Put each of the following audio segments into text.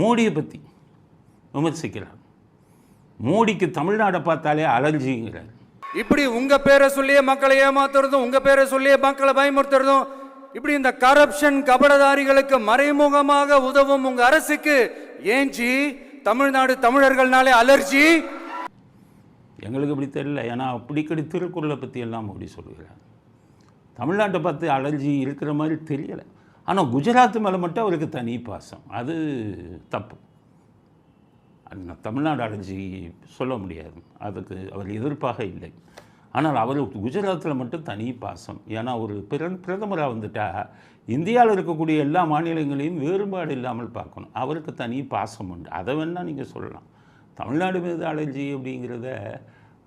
மோடியை பற்றி விமர்சிக்கிறார். மோடிக்கு தமிழ்நாடை பார்த்தாலே அலர்ஜிங்கிறார். இப்படி உங்க பேரை சொல்லியே மக்களை ஏமாத்துறதும் உங்க பேரை சொல்லியே மக்களை பயமுறுத்துறதும் இப்படி இந்த கரப்ஷன் கபடதாரிகளுக்கு மறைமுகமாக உதவும் உங்க அரசுக்கு ஏஞ்சி தமிழ்நாடு தமிழர்கள்னாலே அலர்ஜி? எங்களுக்கு அப்படி தெரியல. ஏன்னா அப்படிக்கடி திருக்குறளை பற்றி எல்லாம் மோடி சொல்லுகிறார். தமிழ்நாட்டை பார்த்து அலர்ஜி இருக்கிற மாதிரி தெரியலை. ஆனால் குஜராத் மேலே மட்டும் அவருக்கு தனி பாசம். அது தப்பு. அது தமிழ்நாடு அடைஞ்சி சொல்ல முடியாது. அதுக்கு அவர் எதிர்ப்பாக இல்லை. ஆனால் அவர் குஜராத்தில் மட்டும் தனி பாசம். ஏன்னா ஒரு பிற பிரதமராக வந்துட்டா இந்தியாவில் இருக்கக்கூடிய எல்லா மாநிலங்களையும் வேறுபாடு இல்லாமல் பார்க்கணும். அவருக்கு தனி பாசம் உண்டு. அதை வேணால் நீங்கள் சொல்லலாம். தமிழ்நாடு மீது அலர்ஜி அப்படிங்கிறத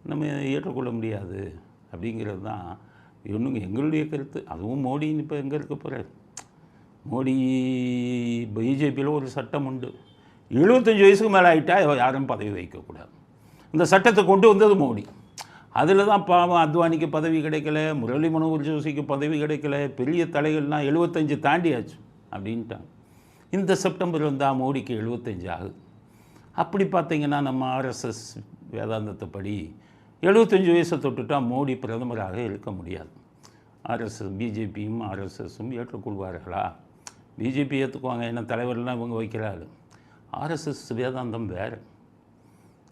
நம்ம ஏற்றுக்கொள்ள முடியாது. அப்படிங்கிறது தான் இன்னும் எங்களுடைய கருத்து. அதுவும் மோடி இப்போ எங்கே இருக்க போகிறார் மோடி பிஜேபியில் ஒரு சட்டம் உண்டு. எழுபத்தஞ்சு வயசுக்கு மேலே ஆகிட்டால் யாரும் பதவி வைக்கக்கூடாது. இந்த சட்டத்தை கொண்டு வந்தது மோடி. அதில் தான் பாவம் அத்வானிக்கு பதவி கிடைக்கல முரளி மனோகர் ஜோஷிக்கு பதவி கிடைக்கல பெரிய தலைகள்லாம் எழுபத்தஞ்சு தாண்டியாச்சு அப்படின்ட்டாங்க. இந்த செப்டம்பர் வந்தால் மோடிக்கு எழுபத்தஞ்சு ஆகுது. அப்படி பார்த்தீங்கன்னா நம்ம ஆர்எஸ்எஸ் வேதாந்தத்தை படி எழுபத்தஞ்சு வயசை தொட்டுட்டால் மோடி பிரதமராக இருக்க முடியாது. ஆர்எஸ்எஸ் பிஜேபியும் ஆர்எஸ்எஸும் ஏற்றுக்கொள்வார்களா? பிஜேபி ஏற்றுக்குவாங்க என்ன தலைவர்லாம் இவங்க வைக்கிறாரு. ஆர்எஸ்எஸ் வேதாந்தம் வேறு.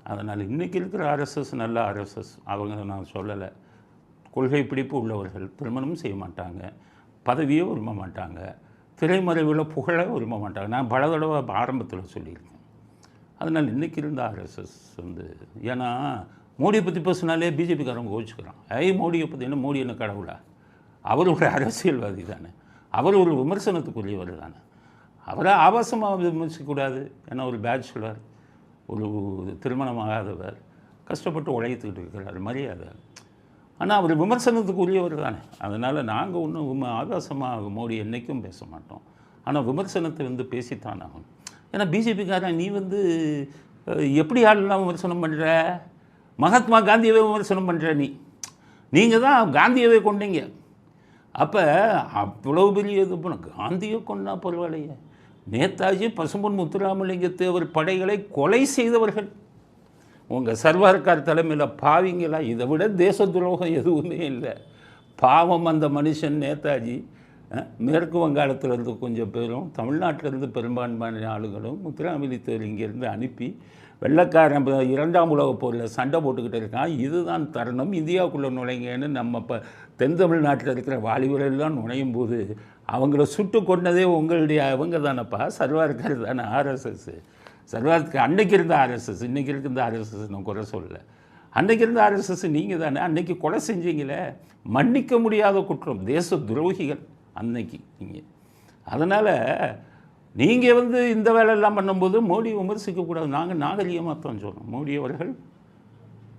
அதனால் இன்றைக்கி இருக்கிற ஆர்எஸ்எஸ் நல்ல ஆர்எஸ்எஸ் அவங்க நான் சொல்லலை. கொள்கை பிடிப்பு உள்ளவர்கள் திருமணமும் செய்ய மாட்டாங்க பதவியே விரும்ப மாட்டாங்க திரைமறைவில் புகழ விரும்ப மாட்டாங்க. நான் பல தடவை ஆரம்பத்தில் சொல்லியிருக்கேன். அதனால் இன்றைக்கி இருந்த ஆர்எஸ்எஸ் வந்து ஏன்னா மோடியை பற்றி பேசினாலே பிஜேபிக்காரங்க கோச்சுக்கிறான் ஐ மோடியை பற்றி என்ன மோடி என்ன கடவுளா? அவர் ஒரு அரசியல்வாதி தானே. அவர் ஒரு விமர்சனத்துக்குரியவர் தானே அவரை ஆபாசமாக விமர்சிக்கக்கூடாது ஏன்னா ஒரு பேச்சுலர் ஒரு திருமணமாகாதவர் கஷ்டப்பட்டு உழைத்துக்கிட்டு இருக்கிறார் மரியாதை. ஆனால் அவர் விமர்சனத்துக்குரியவர் தானே அதனால் நாங்கள் ஒன்றும் ஆபாசமாக மோடி என்றைக்கும் பேச மாட்டோம். ஆனால் விமர்சனத்தை வந்து பேசித்தான் ஆகும் ஏன்னா பிஜேபிக்காரன் நீ வந்து எப்படி ஆளெல்லாம் விமர்சனம் பண்ணுற மகாத்மா காந்தியவே விமர்சனம் பண்ணுற நீ. நீங்கள் தான் காந்தியவே கொண்டீங்க. அப்போ அவ்வளோ பெரிய இது பண்ண காந்தியை கொண்டா பரவாயில்லையே. நேதாஜி பசும்பொன் முத்துராமலிங்க தேவர் படைகளை கொலை செய்தவர்கள். உங்கள் சர்வார்கார் தலைமையில் பாவிங்களா? இதை விட தேச துரோகம் எதுவுமே இல்லை. பாவம் அந்த மனுஷன் நேதாஜி. மேற்கு வங்காளத்திலேருந்து கொஞ்சம் பேரும் தமிழ்நாட்டிலேருந்து பெரும்பான்மையான ஆளுகளும் முத்துராமலிங்க தேவர் இங்கேருந்து அனுப்பி வெள்ளக்காரன் இரண்டாம் உலகப் போரில் சண்டை போட்டுக்கிட்டு இருக்கான். இதுதான் தருணம். இந்தியாவுக்குள்ளே நுழைங்கன்னு நம்ம இப்போ தென் தமிழ்நாட்டில் இருக்கிற வாலிபர்கள் நுழையும் போது அவங்கள சுட்டு கொண்டதே உங்களுடைய அவங்க தானப்பா. சர்வார்கர் தானே ஆர்எஸ்எஸ் சர்வார்க்கு அன்னைக்கு இருந்த ஆர்எஸ்எஸ் இன்றைக்கி இருந்த ஆர்எஸ்எஸ் நான் குறை சொல்லலை அன்னைக்கு இருந்த ஆர்எஸ்எஸ் நீங்கள் தானே. அன்னைக்கு கொலை செஞ்சீங்களே. மன்னிக்க முடியாத குற்றம். தேச துரோகிகள் அன்னைக்கு நீங்கள் அதனால் நீங்கள் வந்து இந்த வேலையெல்லாம் பண்ணும்போது மோடியை விமர்சிக்கக்கூடாது. நாங்கள் நாகரிகமாக தான் சொல்கிறோம் மோடி அவர்கள்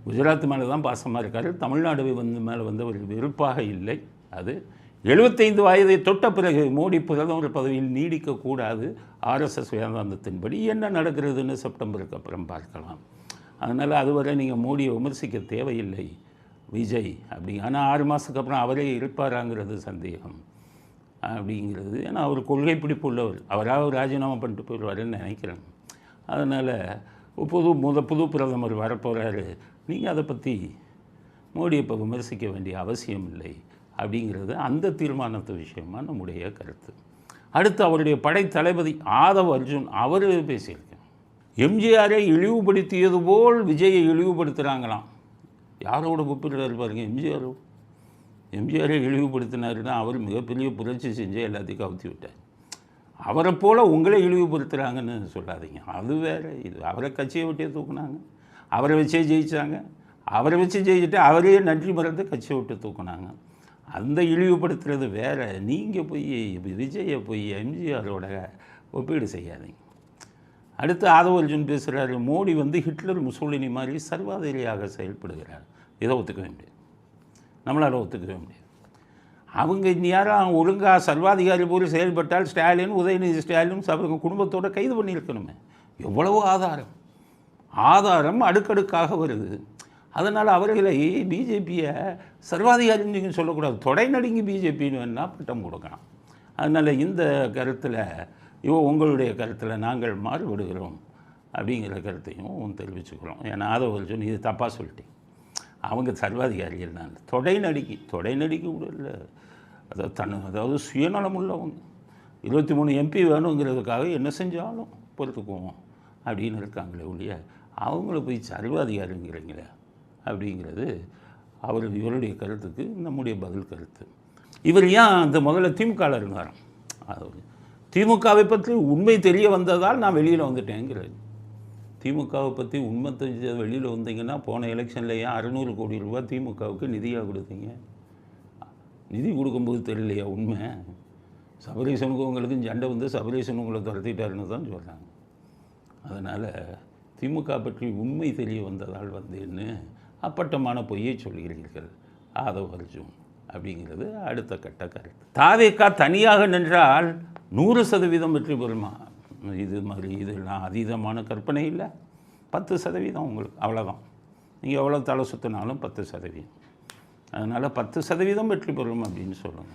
குஜராத் மேலே தான் பாசமாக இருக்கார். தமிழ்நாடு வந்து மேலே வந்து ஒரு வெறுப்பாக இல்லை. அது எழுபத்தைந்து வயதை தொட்ட பிறகு மோடி பிரதமர் பதவியில் நீடிக்கக்கூடாது. ஆர்எஸ்எஸ் வேதாந்தத்தின்படி என்ன நடக்கிறதுன்னு செப்டம்பருக்கு அப்புறம் பார்க்கலாம். அதனால் அதுவரை நீங்கள் மோடியை விமர்சிக்க தேவையில்லை. விஜய் அப்படி. ஆனால் ஆறு மாதத்துக்கு அப்புறம் அவரே இருப்பாராங்கிறது சந்தேகம். அப்படிங்கிறது. ஏன்னா அவர் கொள்கை பிடிப்பு உள்ளவர். அவராக ராஜினாமா பண்ணிட்டு போயிடுவாருன்னு நினைக்கிறேன். அதனால் புது முத புது பிரதமர் வரப்போகிறாரு நீங்கள் அதை பற்றி மோடி இப்போ விமர்சிக்க வேண்டிய அவசியம் இல்லை அப்படிங்கிறது அந்த தீர்மானத்து விஷயமா நம்முடைய கருத்து. அடுத்து அவருடைய படைத்தளபதி ஆதவ் அர்ஜுன் அவர் பேசியிருக்கேன் எம்ஜிஆரை இழிவுபடுத்தியது போல் விஜயை இழிவுபடுத்துகிறாங்களாம் யாரோட ஒப்பிடுறாரு பாருங்கள் எம்ஜிஆர். எம்ஜிஆரை இழிவுபடுத்தினாருன்னா அவர் மிகப்பெரிய புரட்சி செஞ்சு எல்லாத்தையும் கவுத்தி விட்டார். அவரை போல் உங்களே இழிவுபடுத்துகிறாங்கன்னு சொல்லாதீங்க. அது வேறு. இது அவரை கட்சியை விட்டே தூக்குனாங்க. அவரை வச்சே ஜெயித்தாங்க அவரை வச்சு ஜெயிச்சுட்டு அவரே நன்றி மறந்து கட்சியை விட்டு தூக்குனாங்க. அந்த இழிவுபடுத்துறது வேறு. நீங்கள் போய் விஜயை போய் எம்ஜிஆரோட ஒப்பீடு செய்யாதீங்க. அடுத்து ஆதவ அர்ஜுன் பேசுகிறாரு மோடி வந்து ஹிட்லர் முசோலினி மாதிரி சர்வாதிரியாக செயல்படுகிறார். இதை ஒத்துக்க வேண்டியது. நம்மளால் ஒத்துக்கவே முடியாது. அவங்க இனி ஒழுங்காக சர்வாதிகாரி போல் செயல்பட்டால் ஸ்டாலின் உதயநிதி ஸ்டாலின் அவங்க குடும்பத்தோட கைது பண்ணியிருக்கணுமே எவ்வளவோ ஆதாரம். ஆதாரம் அடுக்கடுக்காக வருது. அதனால் அவர்களை பிஜேபியை சர்வாதிகாரின்னு நீங்கள் சொல்லக்கூடாது. தொடை நடுங்கி பிஜேபின்னு வேணால் பட்டம் கொடுக்கலாம். அதனால் இந்த கருத்தில் இவோ உங்களுடைய கருத்தில் நாங்கள் மாறுபடுகிறோம் அப்படிங்கிற கருத்தையும் தெரிவிச்சுக்கிறோம். ஏன்னா அதை ஒரு சொல்லி இது தப்பாக சொல்லிட்டேன் அவங்க சர்வாதிகாரிகள் தான். தொடை நடிக்கை தொடை நடிக்க கூட இல்லை. அதாவது தன் அதாவது சுயநலம் உள்ளவங்க. இருபத்தி மூணு எம்பி வேணுங்கிறதுக்காக என்ன செஞ்சாலும் பொறுத்துக்குவோம் அப்படின்னு இருக்காங்களே ஒழிய அவங்கள போய் சர்வாதிகாரிங்கிறீங்களே அப்படிங்கிறது அவர் இவருடைய கருத்துக்கு நம்முடைய பதில் கருத்து. இவர் ஏன் அந்த முதல்ல திமுகவில் இருந்தார் அது திமுகவை பற்றி உண்மை தெரிய வந்ததால் நான் வெளியில் வந்துட்டேங்கிறது திமுகவை பற்றி உண்மை தெரிஞ்ச வெளியில் வந்தீங்கன்னா போன எலெக்ஷனில் ஏன் அறநூறு கோடி ரூபாய் திமுகவுக்கு நிதியாக கொடுத்தீங்க? நிதி கொடுக்கும்போது தெரியலையா? உண்மை. சபரீசனுக்கும் உங்களுக்கும் சண்டை வந்து சபரீசன் உங்களை துரத்திட்டாருன்னு தான் சொல்கிறாங்க அதனால் திமுக பற்றி உண்மை தெரிய வந்ததால் வந்தேன்னு அப்பட்டமான பொய்யை சொல்கிறீர்கள். ஆதவ அர்ஜுன் அப்படிங்கிறது அடுத்த கட்ட கருத்து. தாவேக்கா தனியாக நின்றால் நூறு சதவீதம் வெற்றி பெறுமா? இது மாதிரி இதெல்லாம் அதீதமான கற்பனை இல்லை. பத்து சதவீதம் உங்களுக்கு அவ்வளோதான் நீங்கள் எவ்வளோ தலை சுற்றினாலும் பத்து சதவீதம். அதனால் பத்து சதவீதம் வெற்றி பெறும் அப்படின்னு சொல்லுங்கள்